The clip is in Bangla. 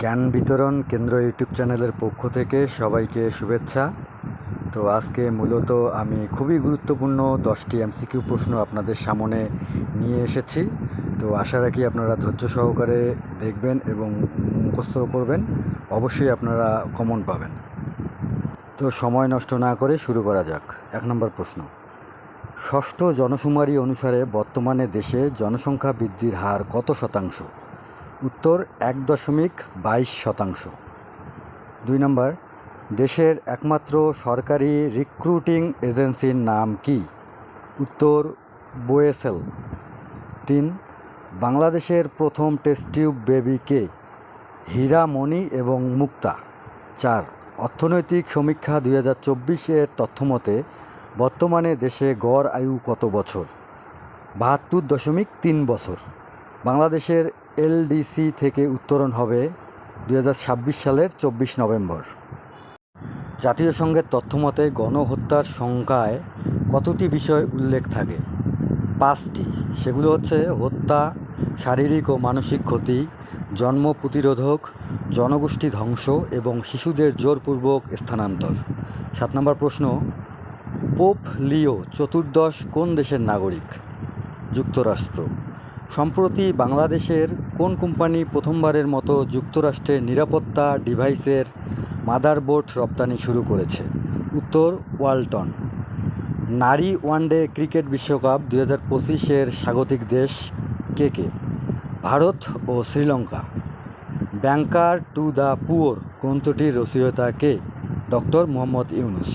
জ্ঞান বিতরণ কেন্দ্র ইউটিউব চ্যানেলের পক্ষ থেকে সবাইকে শুভেচ্ছা। তো আজকে মূলত আমি খুবই গুরুত্বপূর্ণ দশটি এমসিকিউ প্রশ্ন আপনাদের সামনে নিয়ে এসেছি। তো আশা রাখি আপনারা ধৈর্য সহকারে দেখবেন এবং মুখস্থ করবেন। অবশ্যই আপনারা কমন পাবেন। তো সময় নষ্ট না করে শুরু করা যাক। এক নম্বর প্রশ্ন। ষষ্ঠ জনশুমারি অনুসারে বর্তমানে দেশে জনসংখ্যা বৃদ্ধির হার কত শতাংশ? উত্তর এক দশমিক বাইশ শতাংশ। দুই নম্বর, দেশের একমাত্র সরকারি রিক্রুটিং এজেন্সির নাম কি? উত্তর, বোয়েসেল। তিন, বাংলাদেশের প্রথম টেস্ট টিউব বেবি কে? হীরামণি এবং মুক্তা। চার, অর্থনৈতিক সমীক্ষা দুই হাজার চব্বিশের তথ্যমতে বর্তমানে দেশে গড় আয়ু কত বছর? বাহাত্তর দশমিক তিন বছর। বাংলাদেশের এলডিসি থেকে উত্তরণ হবে দু হাজার ছাব্বিশ সালের চব্বিশ নভেম্বর। জাতীয় সংঘের তথ্যমতে, গণহত্যার সংখ্যায় কতটি বিষয় উল্লেখ থাকে? পাঁচটি। সেগুলো হচ্ছে হত্যা, শারীরিক ও মানসিক ক্ষতি, জন্ম প্রতিরোধক, জনগোষ্ঠী ধ্বংস এবং শিশুদের জোরপূর্বক স্থানান্তর। সাত নম্বর প্রশ্ন, পোপ লিও চতুর্দশ কোন দেশের নাগরিক? যুক্তরাষ্ট্র। সম্প্রতি বাংলাদেশের কোন কোম্পানি প্রথমবারের মতো যুক্তরাষ্ট্রের নিরাপত্তা ডিভাইসের মাদারবোর্ড রপ্তানি শুরু করেছে? উত্তর, ওয়ালটন। নারী ওয়ানডে ক্রিকেট বিশ্বকাপ দু হাজার পঁচিশের স্বাগতিক দেশ কে কে? ভারত ও Sri Lanka. Banker to the poor গ্রন্থটির রচয়িতা কে? ডক্টর মোহাম্মদ ইউনুস।